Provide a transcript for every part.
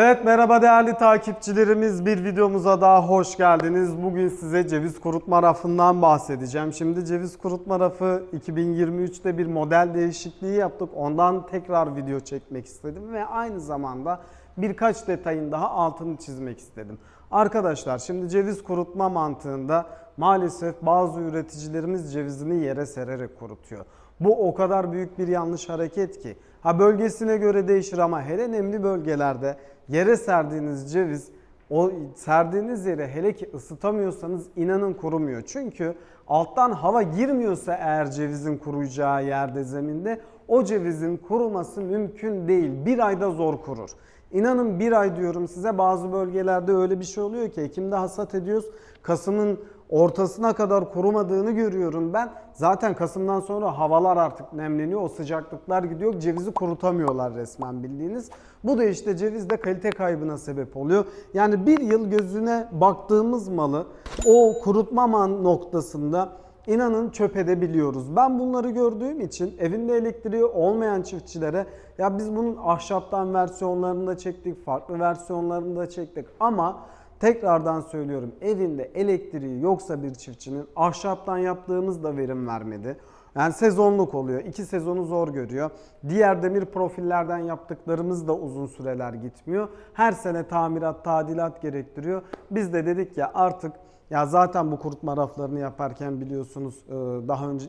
Evet merhaba değerli takipçilerimiz bir videomuza daha hoş geldiniz. Bugün size ceviz kurutma rafından bahsedeceğim. Şimdi ceviz kurutma rafı 2023'te bir model değişikliği yaptık. Ondan tekrar video çekmek istedim ve aynı zamanda birkaç detayın daha altını çizmek istedim. Arkadaşlar şimdi ceviz kurutma mantığında maalesef bazı üreticilerimiz cevizini yere sererek kurutuyor. Bu o kadar büyük bir yanlış hareket ki. Ha bölgesine göre değişir ama hele nemli bölgelerde yere serdiğiniz ceviz o serdiğiniz yere hele ki ısıtamıyorsanız inanın kurumuyor. Çünkü alttan hava girmiyorsa eğer cevizin kuruyacağı yerde zeminde o cevizin kuruması mümkün değil. Bir ayda zor kurur. İnanın bir ay diyorum size bazı bölgelerde öyle bir şey oluyor ki Ekim'de hasat ediyoruz. Kasım'ın ortasına kadar kurumadığını görüyorum ben. Zaten Kasım'dan sonra havalar artık nemleniyor. O sıcaklıklar gidiyor. Cevizi kurutamıyorlar resmen bildiğiniz. Bu da işte cevizde kalite kaybına sebep oluyor. Yani bir yıl gözüne baktığımız malı o kurutma noktasında inanın çöp edebiliyoruz. Ben bunları gördüğüm için evinde elektriği olmayan çiftçilere ya biz bunun ahşaptan versiyonlarını da çektik, farklı versiyonlarını da çektik ama tekrardan söylüyorum evinde elektriği yoksa bir çiftçinin ahşaptan yaptığımız da verim vermedi. Yani sezonluk oluyor. İki sezonu zor görüyor. Diğer demir profillerden yaptıklarımız da uzun süreler gitmiyor. Her sene tamirat, tadilat gerektiriyor. Biz de dedik ya artık ya zaten bu kurutma raflarını yaparken biliyorsunuz e, daha önce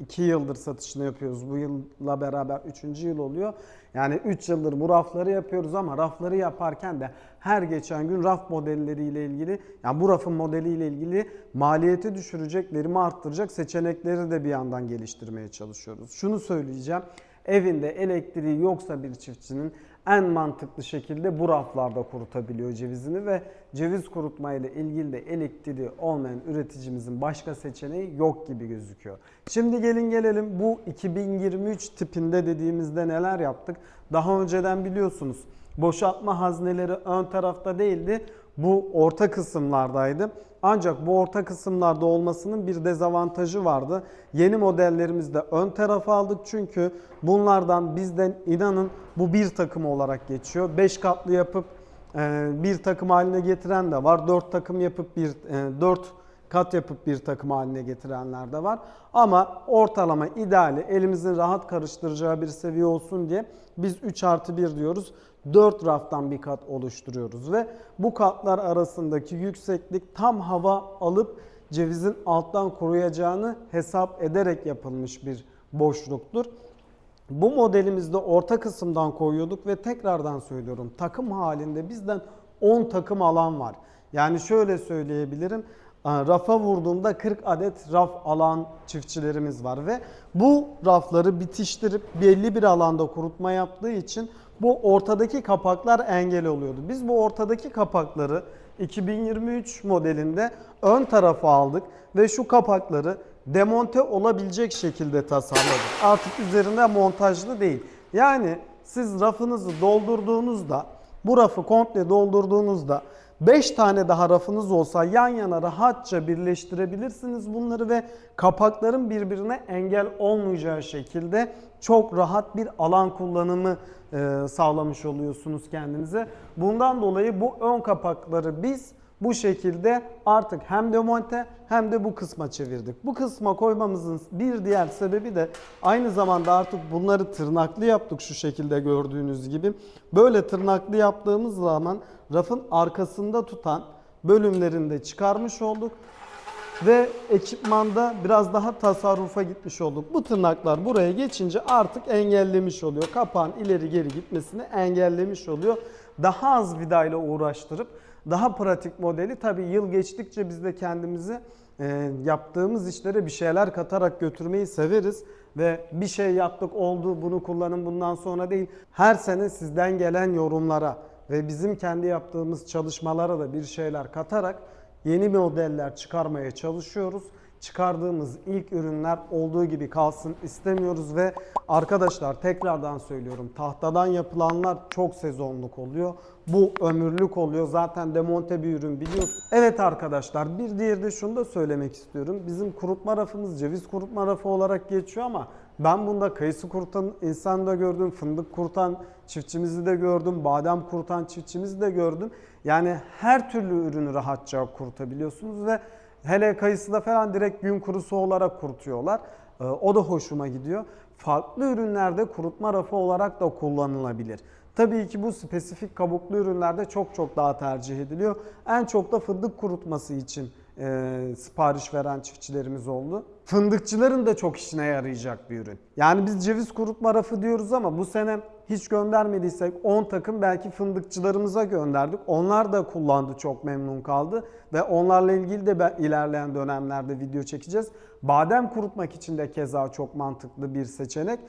2 yıldır satışını yapıyoruz. Bu yılla beraber 3. yıl oluyor. Yani 3 yıldır bu rafları yapıyoruz ama rafları yaparken de her geçen gün raf modelleriyle ilgili yani bu rafın modeliyle ilgili maliyeti düşürecek, verimi arttıracak seçenekleri de bir yandan geliştirmeye çalışıyoruz. Şunu söyleyeceğim. Evinde elektriği yoksa bir çiftçinin en mantıklı şekilde bu raflarda kurutabiliyor cevizini ve ceviz kurutma ile ilgili de elektriği olmayan üreticimizin başka seçeneği yok gibi gözüküyor. Şimdi gelin gelelim bu 2023 tipinde dediğimizde neler yaptık? Daha önceden biliyorsunuz boşaltma hazneleri ön tarafta değildi. Bu orta kısımlardaydı. Ancak bu orta kısımlarda olmasının bir dezavantajı vardı. Yeni modellerimizde ön tarafa aldık çünkü bunlardan bizden inanın bu bir takım olarak geçiyor. 5 katlı yapıp e, bir takım haline getiren de var. 4 takım yapıp bir 4 kat yapıp bir takım haline getirenler de var. Ama ortalama ideali elimizin rahat karıştıracağı bir seviye olsun diye biz 3 artı 1 diyoruz. 4 raftan bir kat oluşturuyoruz ve bu katlar arasındaki yükseklik tam hava alıp cevizin alttan kuruyacağını hesap ederek yapılmış bir boşluktur. Bu modelimizde orta kısımdan koyuyorduk ve tekrardan söylüyorum takım halinde bizden 10 takım alan var. Yani şöyle söyleyebilirim rafa vurduğumda 40 adet raf alan çiftçilerimiz var ve bu rafları bitiştirip belli bir alanda kurutma yaptığı için bu ortadaki kapaklar engel oluyordu. Biz bu ortadaki kapakları 2023 modelinde ön tarafa aldık ve şu kapakları demonte olabilecek şekilde tasarladık. Artık üzerinde montajlı değil. Yani siz rafınızı doldurduğunuzda bu rafı komple doldurduğunuzda 5 tane daha rafınız olsa yan yana rahatça birleştirebilirsiniz bunları ve kapakların birbirine engel olmayacağı şekilde çok rahat bir alan kullanımı sağlamış oluyorsunuz kendinize. Bundan dolayı bu ön kapakları biz bu şekilde artık hem demonte hem de bu kısma çevirdik. Bu kısma koymamızın bir diğer sebebi de aynı zamanda artık bunları tırnaklı yaptık şu şekilde gördüğünüz gibi. Böyle tırnaklı yaptığımız zaman rafın arkasında tutan bölümlerinde çıkarmış olduk ve ekipmanda biraz daha tasarrufa gitmiş olduk. Bu tırnaklar buraya geçince artık engellemiş oluyor. Kapağın ileri geri gitmesini engellemiş oluyor. Daha az vidayla uğraştırıp daha pratik modeli tabii yıl geçtikçe biz de kendimizi e, yaptığımız işlere bir şeyler katarak götürmeyi severiz ve bir şey yaptık oldu bunu kullanın bundan sonra değil. Her sene sizden gelen yorumlara ve bizim kendi yaptığımız çalışmalara da bir şeyler katarak yeni modeller çıkarmaya çalışıyoruz çıkardığımız ilk ürünler olduğu gibi kalsın istemiyoruz ve arkadaşlar tekrardan söylüyorum tahtadan yapılanlar çok sezonluk oluyor. Bu ömürlük oluyor. Zaten demonte bir ürün biliyorsun. Evet arkadaşlar bir diğeri de şunu da söylemek istiyorum. Bizim kurutma rafımız ceviz kurutma rafı olarak geçiyor ama ben bunda kayısı kurutan insan da gördüm, fındık kurutan çiftçimizi de gördüm, badem kurutan çiftçimizi de gördüm. Yani her türlü ürünü rahatça kurutabiliyorsunuz ve hele kayısıda falan direkt gün kurusu olarak kurutuyorlar. Ee, O da hoşuma gidiyor. Farklı ürünlerde kurutma rafı olarak da kullanılabilir. Tabii ki bu spesifik kabuklu ürünlerde çok çok daha tercih ediliyor. En çok da fındık kurutması için e, sipariş veren çiftçilerimiz oldu. Fındıkçıların da çok işine yarayacak bir ürün. Yani biz ceviz kurutma rafı diyoruz ama bu sene hiç göndermediysek 10 takım belki fındıkçılarımıza gönderdik. Onlar da kullandı çok memnun kaldı ve onlarla ilgili de ben ilerleyen dönemlerde video çekeceğiz. Badem kurutmak için de keza çok mantıklı bir seçenek.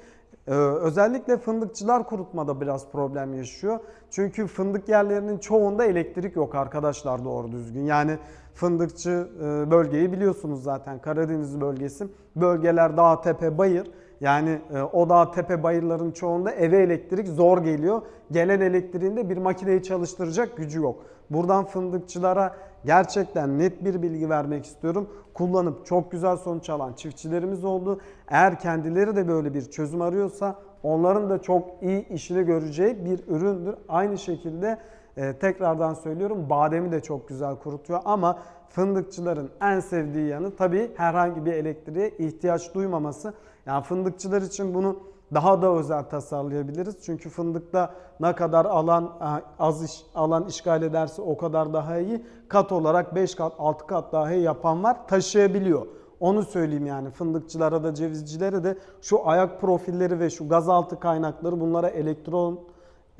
Ee, özellikle fındıkçılar kurutmada biraz problem yaşıyor. Çünkü fındık yerlerinin çoğunda elektrik yok arkadaşlar doğru düzgün. Yani fındıkçı e, bölgeyi biliyorsunuz zaten Karadeniz bölgesi. Bölgeler dağ, tepe, bayır. Yani e, o dağ, tepe, bayırların çoğunda eve elektrik zor geliyor. Gelen elektriğin de bir makineyi çalıştıracak gücü yok. Buradan fındıkçılara gerçekten net bir bilgi vermek istiyorum. Kullanıp çok güzel sonuç alan çiftçilerimiz oldu. Eğer kendileri de böyle bir çözüm arıyorsa onların da çok iyi işini göreceği bir üründür. Aynı şekilde e, tekrardan söylüyorum bademi de çok güzel kurutuyor ama fındıkçıların en sevdiği yanı tabii herhangi bir elektriğe ihtiyaç duymaması. Yani fındıkçılar için bunu daha da özel tasarlayabiliriz. Çünkü fındıkta ne kadar alan az iş, alan işgal ederse o kadar daha iyi. Kat olarak 5 kat 6 kat daha iyi yapan var taşıyabiliyor. Onu söyleyeyim yani fındıkçılara da cevizcilere de şu ayak profilleri ve şu gazaltı kaynakları bunlara elektron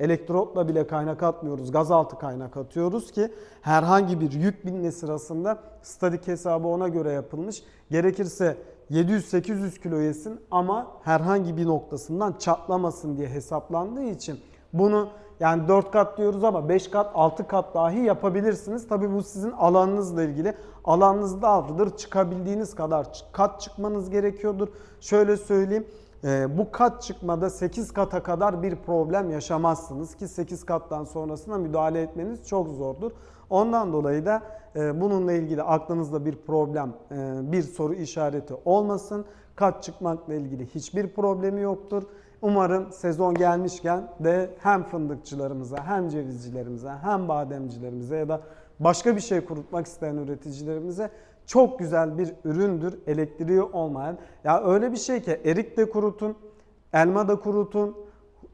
elektrotla bile kaynak atmıyoruz. Gazaltı kaynak atıyoruz ki herhangi bir yük binme sırasında statik hesabı ona göre yapılmış. Gerekirse 700-800 kilo yesin ama herhangi bir noktasından çatlamasın diye hesaplandığı için bunu yani 4 kat diyoruz ama 5 kat 6 kat dahi yapabilirsiniz. Tabi bu sizin alanınızla ilgili. Alanınız dardır. Çıkabildiğiniz kadar kat çıkmanız gerekiyordur. Şöyle söyleyeyim. e, Bu kat çıkmada 8 kata kadar bir problem yaşamazsınız ki 8 kattan sonrasına müdahale etmeniz çok zordur. Ondan dolayı da e, bununla ilgili aklınızda bir problem, e, bir soru işareti olmasın. Kat çıkmakla ilgili hiçbir problemi yoktur. Umarım sezon gelmişken de hem fındıkçılarımıza hem cevizcilerimize hem bademcilerimize ya da başka bir şey kurutmak isteyen üreticilerimize çok güzel bir üründür elektriği olmayan. Ya öyle bir şey ki erik de kurutun, elma da kurutun,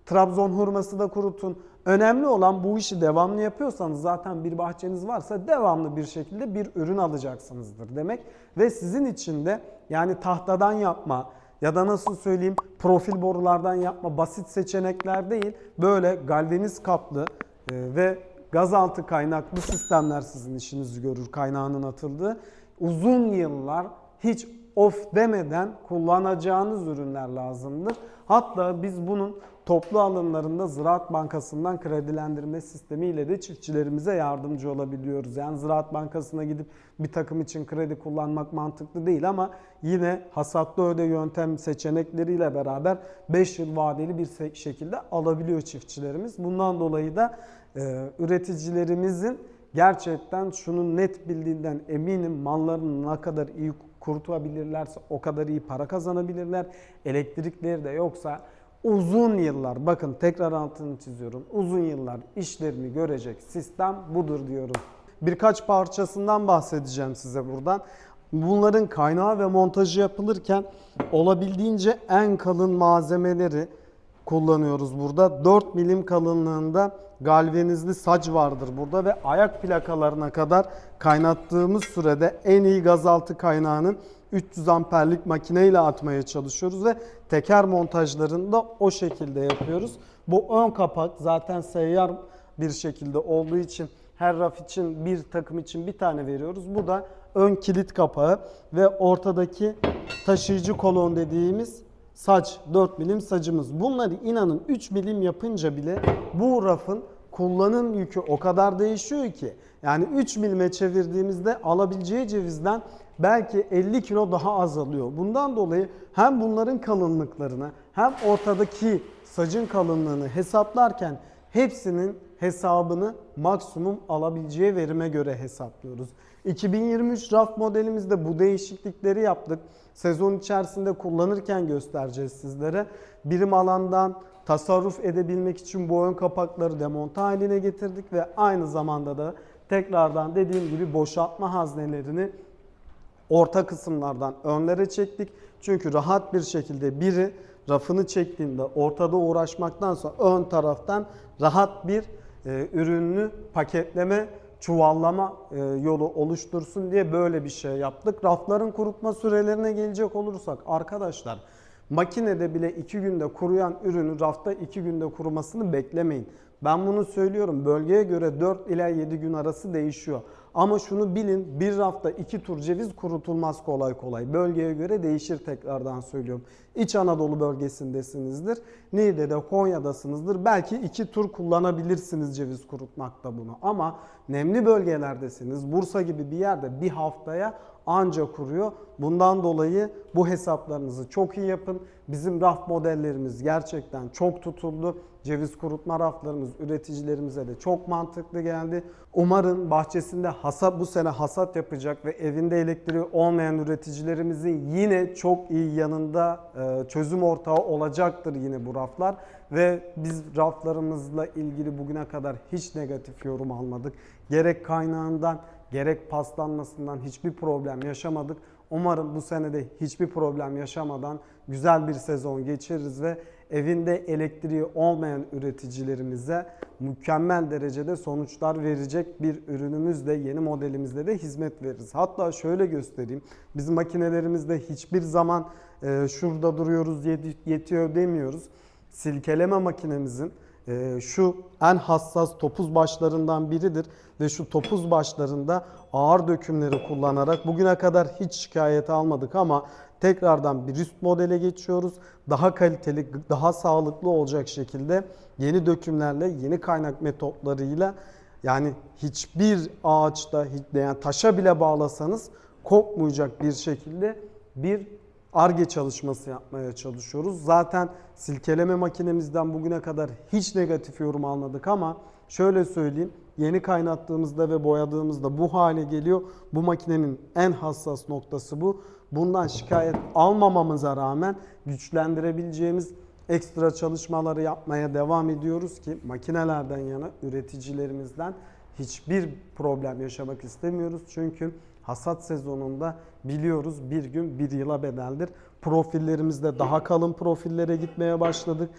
Trabzon hurması da kurutun. Önemli olan bu işi devamlı yapıyorsanız zaten bir bahçeniz varsa devamlı bir şekilde bir ürün alacaksınızdır demek. Ve sizin için de yani tahtadan yapma ya da nasıl söyleyeyim profil borulardan yapma basit seçenekler değil. Böyle galvaniz kaplı e, ve gazaltı kaynaklı sistemler sizin işinizi görür kaynağının atıldığı. Uzun yıllar hiç of demeden kullanacağınız ürünler lazımdır. Hatta biz bunun toplu alımlarında Ziraat Bankası'ndan kredilendirme sistemiyle de çiftçilerimize yardımcı olabiliyoruz. Yani Ziraat Bankası'na gidip bir takım için kredi kullanmak mantıklı değil ama yine hasatlı öde yöntem seçenekleriyle beraber 5 yıl vadeli bir şekilde alabiliyor çiftçilerimiz. Bundan dolayı da e, üreticilerimizin gerçekten şunu net bildiğinden eminim mallarını ne kadar iyi kurutabilirlerse o kadar iyi para kazanabilirler. Elektrikleri de yoksa uzun yıllar bakın tekrar altını çiziyorum. Uzun yıllar işlerini görecek sistem budur diyorum. Birkaç parçasından bahsedeceğim size buradan. Bunların kaynağı ve montajı yapılırken olabildiğince en kalın malzemeleri kullanıyoruz burada. 4 milim kalınlığında galvanizli sac vardır burada ve ayak plakalarına kadar kaynattığımız sürede en iyi gazaltı kaynağının 300 amperlik makineyle atmaya çalışıyoruz ve teker montajlarını da o şekilde yapıyoruz. Bu ön kapak zaten seyyar bir şekilde olduğu için her raf için bir takım için bir tane veriyoruz. Bu da ön kilit kapağı ve ortadaki taşıyıcı kolon dediğimiz saç 4 milim sacımız. Bunları inanın 3 milim yapınca bile bu rafın kullanım yükü o kadar değişiyor ki yani 3 milime çevirdiğimizde alabileceği cevizden belki 50 kilo daha azalıyor. Bundan dolayı hem bunların kalınlıklarını hem ortadaki sacın kalınlığını hesaplarken hepsinin hesabını maksimum alabileceği verime göre hesaplıyoruz. 2023 raf modelimizde bu değişiklikleri yaptık. Sezon içerisinde kullanırken göstereceğiz sizlere. Birim alandan tasarruf edebilmek için bu ön kapakları demonte haline getirdik ve aynı zamanda da tekrardan dediğim gibi boşaltma haznelerini orta kısımlardan önlere çektik. Çünkü rahat bir şekilde biri rafını çektiğinde ortada uğraşmaktansa ön taraftan rahat bir e, ürünü paketleme, çuvallama e, yolu oluştursun diye böyle bir şey yaptık. Rafların kurutma sürelerine gelecek olursak arkadaşlar makinede bile 2 günde kuruyan ürünü rafta 2 günde kurumasını beklemeyin. Ben bunu söylüyorum. Bölgeye göre 4 ila 7 gün arası değişiyor. Ama şunu bilin bir rafta iki tur ceviz kurutulmaz kolay kolay. Bölgeye göre değişir tekrardan söylüyorum. İç Anadolu bölgesindesinizdir. Niğde'de, Konya'dasınızdır. Belki iki tur kullanabilirsiniz ceviz kurutmakta bunu. Ama nemli bölgelerdesiniz. Bursa gibi bir yerde bir haftaya anca kuruyor. Bundan dolayı bu hesaplarınızı çok iyi yapın. Bizim raf modellerimiz gerçekten çok tutuldu. Ceviz kurutma raflarımız üreticilerimize de çok mantıklı geldi. Umarım bahçesinde hasat bu sene hasat yapacak ve evinde elektriği olmayan üreticilerimizin yine çok iyi yanında e, çözüm ortağı olacaktır yine bu raflar ve biz raflarımızla ilgili bugüne kadar hiç negatif yorum almadık. Gerek kaynağından gerek paslanmasından hiçbir problem yaşamadık. Umarım bu senede hiçbir problem yaşamadan güzel bir sezon geçiririz ve evinde elektriği olmayan üreticilerimize mükemmel derecede sonuçlar verecek bir ürünümüzle yeni modelimizle de hizmet veririz. Hatta şöyle göstereyim. Biz makinelerimizde hiçbir zaman e, şurada duruyoruz yetiyor demiyoruz. Silkeleme makinemizin şu en hassas topuz başlarından biridir ve şu topuz başlarında ağır dökümleri kullanarak bugüne kadar hiç şikayet almadık ama tekrardan bir üst modele geçiyoruz. Daha kaliteli, daha sağlıklı olacak şekilde yeni dökümlerle, yeni kaynak metotlarıyla yani hiçbir ağaçta yani taşa bile bağlasanız kopmayacak bir şekilde bir ARGE çalışması yapmaya çalışıyoruz. Zaten silkeleme makinemizden bugüne kadar hiç negatif yorum almadık ama şöyle söyleyeyim yeni kaynattığımızda ve boyadığımızda bu hale geliyor. Bu makinenin en hassas noktası bu. Bundan şikayet almamamıza rağmen güçlendirebileceğimiz ekstra çalışmaları yapmaya devam ediyoruz ki makinelerden yana üreticilerimizden hiçbir problem yaşamak istemiyoruz. Çünkü hasat sezonunda biliyoruz bir gün bir yıla bedeldir. Profillerimizde daha kalın profillere gitmeye başladık.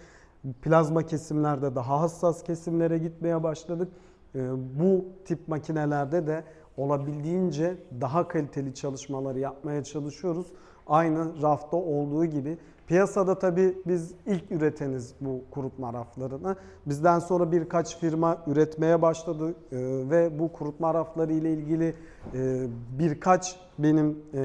Plazma kesimlerde daha hassas kesimlere gitmeye başladık. Ee, bu tip makinelerde de olabildiğince daha kaliteli çalışmaları yapmaya çalışıyoruz. Aynı rafta olduğu gibi. Piyasada tabi biz ilk üreteniz bu kurutma raflarını. Bizden sonra birkaç firma üretmeye başladı ee, ve bu kurutma rafları ile ilgili birkaç benim e,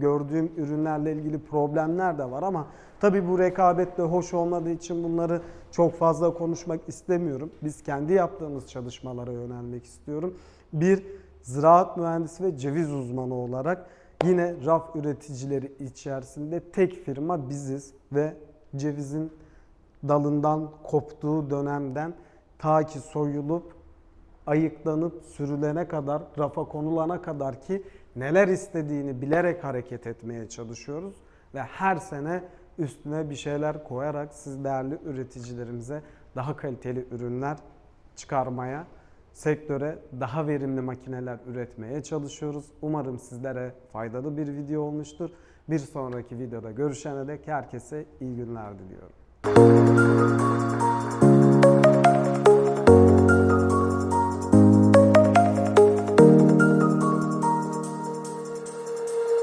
gördüğüm ürünlerle ilgili problemler de var ama tabi bu rekabetle hoş olmadığı için bunları çok fazla konuşmak istemiyorum. Biz kendi yaptığımız çalışmalara yönelmek istiyorum. Bir ziraat mühendisi ve ceviz uzmanı olarak yine raf üreticileri içerisinde tek firma biziz ve cevizin dalından koptuğu dönemden ta ki soyulup ayıklanıp sürülene kadar, rafa konulana kadar ki neler istediğini bilerek hareket etmeye çalışıyoruz ve her sene üstüne bir şeyler koyarak siz değerli üreticilerimize daha kaliteli ürünler çıkarmaya, sektöre daha verimli makineler üretmeye çalışıyoruz. Umarım sizlere faydalı bir video olmuştur. Bir sonraki videoda görüşene dek herkese iyi günler diliyorum.